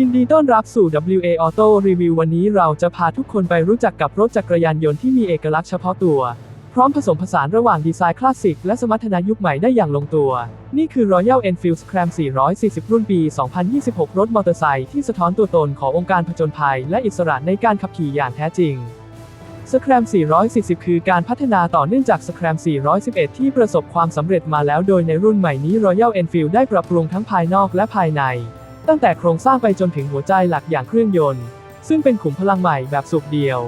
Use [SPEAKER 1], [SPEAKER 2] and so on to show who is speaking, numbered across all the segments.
[SPEAKER 1] ยินดีต้อนรับสู่ WA Auto Review วันนี้เราจะพาทุกคนไปรู้จักกับรถจักรยานยนต์ที่มีเอกลักษณ์เฉพาะตัว พร้อมผสมผสานระหว่างดีไซน์คลาสสิกและสมรรถนะยุคใหม่ได้อย่างลงตัว นี่คือ Royal Enfield Scram 440 รุ่นปี 2026 รถมอเตอร์ไซค์ที่สะท้อนตัวตนขององค์การผจญภัย และอิสระในการขับขี่อย่างแท้จริงสแครม 440 คือการพัฒนาต่อเนื่องจากสแครม 411 ที่ประสบความสำเร็จมาแล้วโดยในรุ่นใหม่นี้ Royal Enfield ได้ปรับปรุงทั้งภายนอกและภายใน ตั้งแต่โครงสร้างไปจนถึงหัวใจหลักอย่างเครื่องยนต์ ซึ่งเป็นขุมพลังใหม่แบบสูบเดียว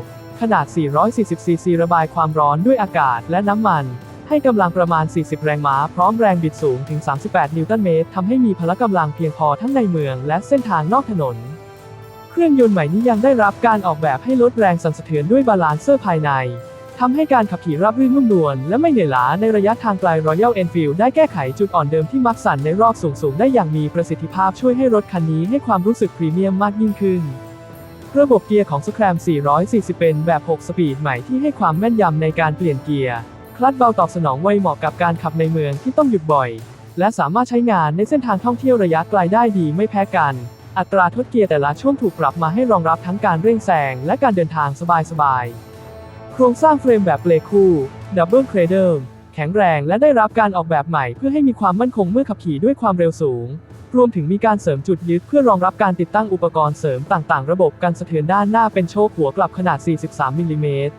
[SPEAKER 1] ขนาด 440 ซีซีระบายความร้อนด้วยอากาศและน้ำมัน ให้กำลังประมาณ 40 แรงม้า พร้อมแรงบิดสูงถึง 38 นิวตันเมตรทำให้มีพละกำลังเพียงพอทั้งในเมืองและเส้นทางนอกถนน เครื่องยนต์ใหม่นี้ยังได้รับการออกแบบให้ลดแรงสั่นสะเทือนด้วยบาลานเซอร์ภายใน ทำให้การขับขี่ราบรื่นนุ่มนวลและไม่เหนื่อยล้าในระยะทางไกล Royal Enfield ได้แก้ไขจุดอ่อนเดิมที่มักสั่นในรอบสูงๆ ได้อย่างมีประสิทธิภาพช่วยให้รถคันนี้ให้ความรู้สึกพรีเมียมมากยิ่งขึ้น ระบบเกียร์ของ Scram 440 เป็นแบบ 6 สปีดใหม่ที่ให้ความแม่นยำในการเปลี่ยนเกียร์ คลัตช์เบาตอบสนองไวเหมาะกับการขับในเมืองที่ต้องหยุดบ่อย และสามารถใช้งานในเส้นทางท่องเที่ยวระยะไกลได้ดีไม่แพ้กัน อัตราทดเกียร์แต่ละช่วงถูกปรับมาให้รองรับทั้งการเร่งแซงและการเดินทางสบายๆ โครงสร้างเฟรมแบบเปลคู่ดับเบิลเครเดิลแข็งแรงและได้รับการออกแบบใหม่เพื่อให้มีความมั่นคงเมื่อขับขี่ด้วยความเร็วสูง รวมถึงมีการเสริมจุดยึดเพื่อรองรับการติดตั้งอุปกรณ์เสริมต่างๆ ระบบกันสะเทือนด้านหน้าเป็นโชคหัวกลับขนาด 43 มิลลิเมตร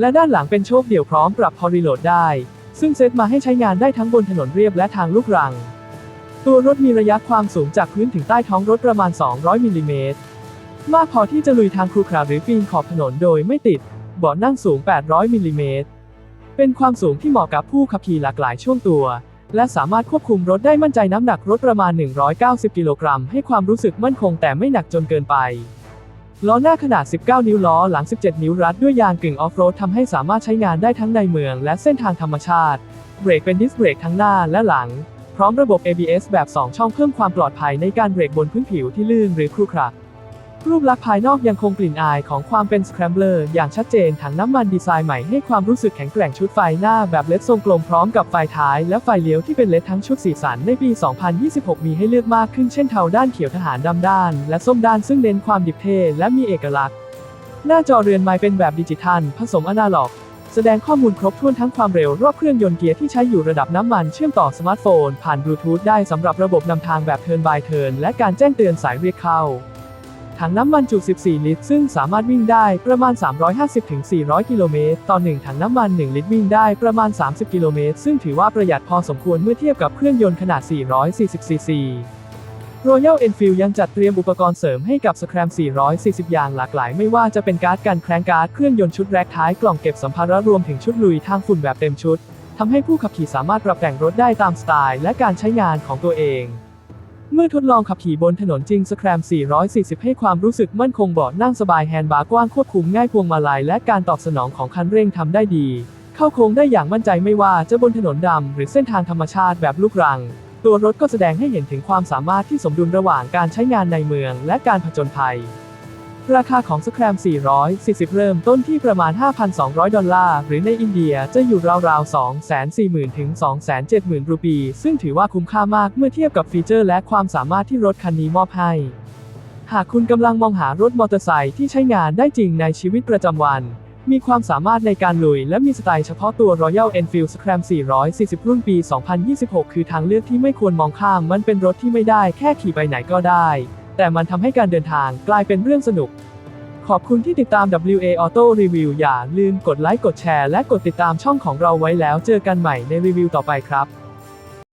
[SPEAKER 1] และด้านหลังเป็นโชคเดี่ยวพร้อมปรับพอรีโหลดได้ ซึ่งเซตมาให้ใช้งานได้ทั้งบนถนนเรียบและทางลูกรัง ตัวรถมีระยะความสูงจากพื้นถึงใต้ท้องรถประมาณ 200 มิลลิเมตร มากพอที่จะลุยทางครุขระหรือปีนขอบถนนโดยไม่ติด เบาะนั่งสูง 800 มิลลิเมตร เป็นความสูงที่เหมาะกับผู้ขับขี่หลากหลายช่วงตัว และสามารถควบคุมรถได้มั่นใจน้ำหนักรถประมาณ 190 กิโลกรัม ให้ความรู้สึกมั่นคงแต่ไม่หนักจนเกินไป ล้อหน้าขนาด 19 นิ้วล้อหลัง 17 นิ้วรัดด้วยยางกึ่งออฟโรดทำให้สามารถใช้งานได้ทั้งในเมือง และเส้นทางธรรมชาติ เบรกเป็นดิสเบรกทั้งหน้าและหลัง พร้อมระบบ ABS แบบ 2 ช่องเพิ่มความปลอดภัยในการเบรกบนพื้นผิวที่ลื่นหรือครุขระ รูปลักษณ์ภายนอกยังคงกลิ่นอายของความเป็นสแครมเบอร์อย่างชัดเจนถังน้ำมันดีไซน์ใหม่ให้ความรู้สึกแข็งแกร่งชุดไฟหน้าแบบเลดทรงกลมพร้อมกับไฟท้ายและไฟเลี้ยวที่เป็นเลดทั้งชุดสีสันในปี 2026 มีให้เลือกมากขึ้นเช่นเทาด้านเขียวทหารดำด้าน และส้มด้านซึ่งเน้นความดิบเท่และมีเอกลักษณ์ หน้าจอเรือนไม้เป็นแบบดิจิทัล ผสมอนาล็อกแสดงข้อมูลครบถ้วนทั้งความเร็วรอบเครื่องยนต์เกียร์ที่ใช้อยู่ระดับน้ำมันเชื่อมต่อสมาร์ทโฟน ผ่านบลูทูธได้สำหรับระบบนำทางแบบเทิร์นบายเทิร์นและการแจ้งเตือนสายเรียกเข้า ถังน้ำมันจุ 14 ลิตร ซึ่งสามารถวิ่งได้ประมาณ 350-400 กิโลเมตร ต่อ 1 ถังน้ำมัน 1 ลิตรวิ่งได้ประมาณ 30 กิโลเมตร ซึ่งถือว่าประหยัดพอสมควรเมื่อเทียบกับเครื่องยนต์ขนาด 440 ซีซี Royal Enfield ยังจัดเตรียมอุปกรณ์เสริมให้กับ Scram 440 อย่างหลากหลาย ไม่ว่าจะเป็นการ์ดกันแครงการ์ดเครื่องยนต์ชุดแรกท้ายกล่องเก็บสัมภาระรวมถึงชุดลุยทางฝุ่นแบบเต็มชุดทำให้ผู้ขับขี่สามารถปรับแต่งรถได้ตามสไตล์และการใช้งานของตัวเอง เมื่อทดลองขับขี่บนถนนจริง Scram 440 ให้ความรู้สึกมั่นคงเบาะนั่งสบายแฮนด์บาร์กว้างควบคุมง่ายพวงมาลัยและการตอบสนองของคันเร่งทำได้ดี เข้าโค้งได้อย่างมั่นใจไม่ว่าจะบนถนนดำหรือเส้นทางธรรมชาติแบบลูกรัง ตัวรถก็แสดงให้เห็นถึงความสามารถที่สมดุลระหว่างการใช้งานในเมืองและการผจญภัย ราคาของ Scram 440 เริ่มต้นที่ประมาณ 5,200 ดอลลาร์ หรือในอินเดียจะอยู่ราวๆ 240,000 ถึง 270,000 รูปี ซึ่งถือว่าคุ้มค่ามากเมื่อเทียบกับฟีเจอร์และความสามารถที่รถคันนี้มอบให้ หากคุณกำลังมองหารถมอเตอร์ไซค์ที่ใช้งานได้จริงในชีวิตประจำวัน มีความสามารถในการลุยและมีสไตล์เฉพาะตัว Royal Enfield Scram 440 รุ่นปี 2026 คือทางเลือกที่ไม่ควรมองข้าม มันเป็นรถที่ไม่ได้แค่ขี่ไปไหนก็ได้ แต่มันทำให้การเดินทางกลายเป็นเรื่องสนุก ขอบคุณที่ติดตาม WA Auto Review อย่าลืมกดไลค์กดแชร์และกดติดตามช่องของเราไว้แล้วเจอกันใหม่ในรีวิวต่อไปครับ